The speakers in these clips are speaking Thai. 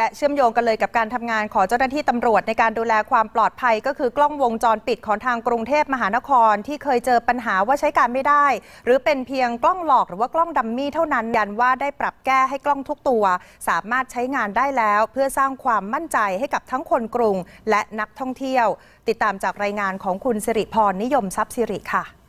และเชื่อมโยงกันเลยกับการทำงานของเจ้าหน้าที่ตำรวจในการดูแลความปลอดภัย ก็คือกล้องวงจรปิดของทางกรุงเทพมหานคร ที่เคยเจอปัญหาว่าใช้การไม่ได้ หรือเป็นเพียงกล้องหลอกหรือว่ากล้องดัมมี่เท่านั้นยันว่าได้ปรับแก้ให้กล้องทุกตัว สามารถใช้งานได้แล้ว เพื่อสร้างความมั่นใจให้กับทั้งคนกรุง และนักท่องเที่ยว ติดตามจากรายงานของคุณสิริพรนิยมทรัพย์สิริค่ะ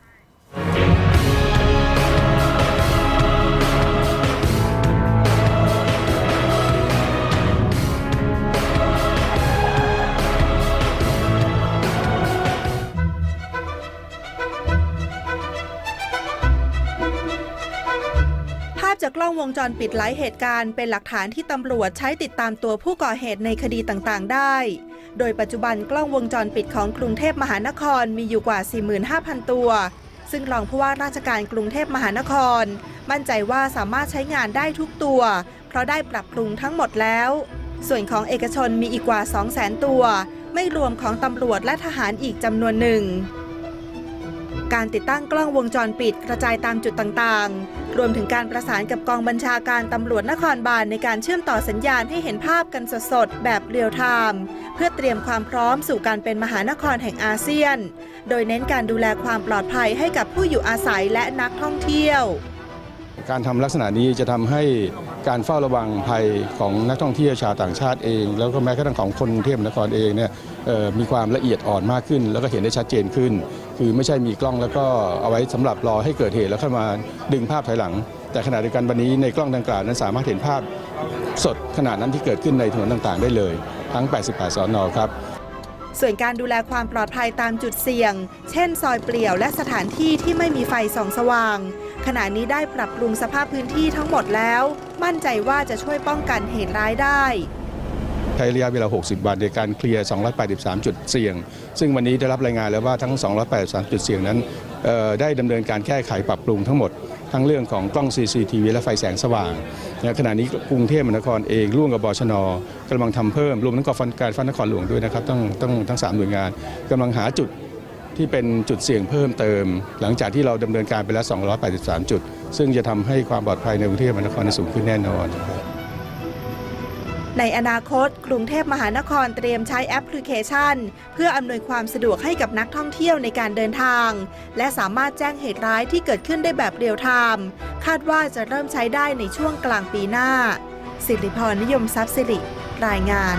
จากกล้องวงจรปิดหลายเหตุการณ์เป็นหลักฐานที่ตำรวจใช้ติดตามตัวผู้ก่อเหตุในคดีต่างๆ ได้ โดยปัจจุบันกล้องวงจรปิดของกรุงเทพมหานครมีอยู่กว่า 45,000 ตัว ซึ่งรองผู้ว่าราชการกรุงเทพมหานคร มั่นใจว่าสามารถใช้งานได้ทุกตัว เพราะได้ปรับปรุงทั้งหมดแล้ว ส่วนของเอกชนมีอีกกว่า 200,000 ตัว ไม่รวมของตำรวจและทหารอีกจำนวนหนึ่ง การติดตั้งกล้องวงจรปิดกระจายตามจุดต่างๆ รวมถึงการประสานกับกองบัญชาการตำรวจนครบาลในการเชื่อมต่อสัญญาณให้เห็นภาพกันสดๆ แบบเรียลไทม์เพื่อเตรียมความพร้อมสู่การเป็นมหานครแห่งอาเซียน โดยเน้นการดูแลความปลอดภัยให้กับผู้อยู่อาศัยและนักท่องเที่ยว การทำลักษณะนี้จะทำให้ การเฝ้าระวังภัยของนักท่องเที่ยวชาวต่างชาติเอง แล้วก็แม้กระทั่งของคนกรุงเทพมหานครเองเนี่ยมีความละเอียดอ่อนมากขึ้น แล้วก็เห็นได้ชัดเจนขึ้น คือไม่ใช่มีกล้องแล้วก็เอาไว้สำหรับรอให้เกิดเหตุแล้วค่อยมาดึงภาพถอยหลัง แต่ขณะเดียวกันวันนี้ในกล้องดังกล่าวนั้นสามารถเห็นภาพสดขนาดนั้นที่เกิดขึ้นในถนนต่างๆ ได้เลย ทั้ง 88 สอนอครับส่วนการดูแลความปลอดภัยตามจุดเสี่ยง เช่น ซอยเปลี่ยวและสถานที่ที่ไม่มีไฟส่องสว่าง ขณะนี้ได้ปรับปรุงสภาพพื้นที่ทั้งหมดแล้ว มั่นใจว่าจะช่วยป้องกันเหตุร้ายได้ใช้ระยะเวลา 60 วันในการเคลียร์ 283 จุดเสี่ยง ซึ่งวันนี้ได้รับรายงานแล้วว่าทั้ง 283 จุดเสี่ยงนั้น ได้ดำเนินการแก้ไขปรับปรุงทั้งหมด ทั้งเรื่องของกล้อง CCTV และไฟแสงสว่างขณะนี้กรุงเทพมหานครเองร่วมกับบชนกำลังทำเพิ่ม รวมทั้งกองการฟันนครหลวงด้วยนะครับต้องต้องทั้งสามหน่วยงานกำลังหาจุด ที่เป็นจุดเสี่ยงเพิ่มเติม หลังจากที่เราดำเนินการไปแล้ว 283 จุด ซึ่งจะทำให้ความปลอดภัยในกรุงเทพมหานครสูงขึ้นแน่นอน ในอนาคต กรุงเทพมหานครเตรียมใช้แอปพลิเคชัน เพื่ออำนวยความสะดวกให้กับนักท่องเที่ยวในการเดินทาง และสามารถแจ้งเหตุร้ายที่เกิดขึ้นได้แบบเรียลไทม์คาดว่าจะเริ่มใช้ได้ในช่วงกลางปีหน้า สิริพรนิยมทรัพย์สิริรายงาน